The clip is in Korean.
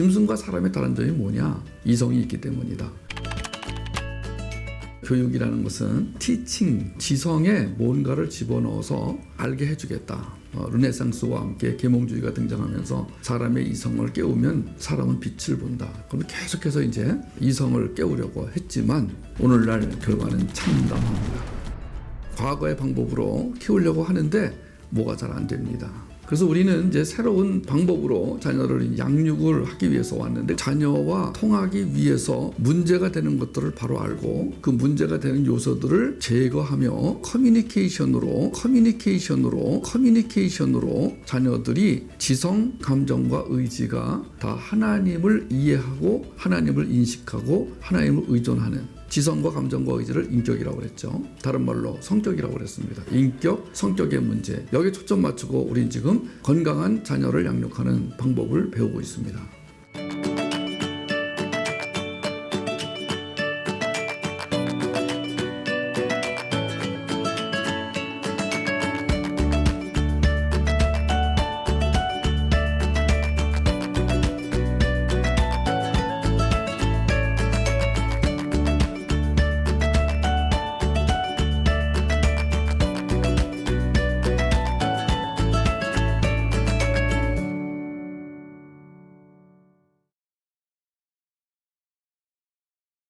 짐승과 사람의 다른 점이 뭐냐? 이성이 있기 때문이다. 교육이라는 것은 티칭, 지성에 뭔가를 집어넣어서 알게 해주겠다. 어, 르네상스와 함께 계몽주의가 등장하면서 사람의 이성을 깨우면 사람은 빛을 본다. 그럼 계속해서 이제 이성을 깨우려고 했지만 오늘날 결과는 참담합니다. 과거의 방법으로 키우려고 하는데 뭐가 잘 안 됩니다. 그래서 우리는 이제 새로운 방법으로 자녀를 양육을 하기 위해서 왔는데 자녀와 통하기 위해서 문제가 되는 것들을 바로 알고 그 문제가 되는 요소들을 제거하며 커뮤니케이션으로 커뮤니케이션으로 커뮤니케이션으로 자녀들이 지성, 감정과 의지가 다 하나님을 이해하고 하나님을 인식하고 하나님을 의존하는 지성과 감정과 의지를 인격이라고 그랬죠. 다른 말로 성격이라고 그랬습니다. 인격, 성격의 문제. 여기에 초점 맞추고 우린 지금 건강한 자녀를 양육하는 방법을 배우고 있습니다.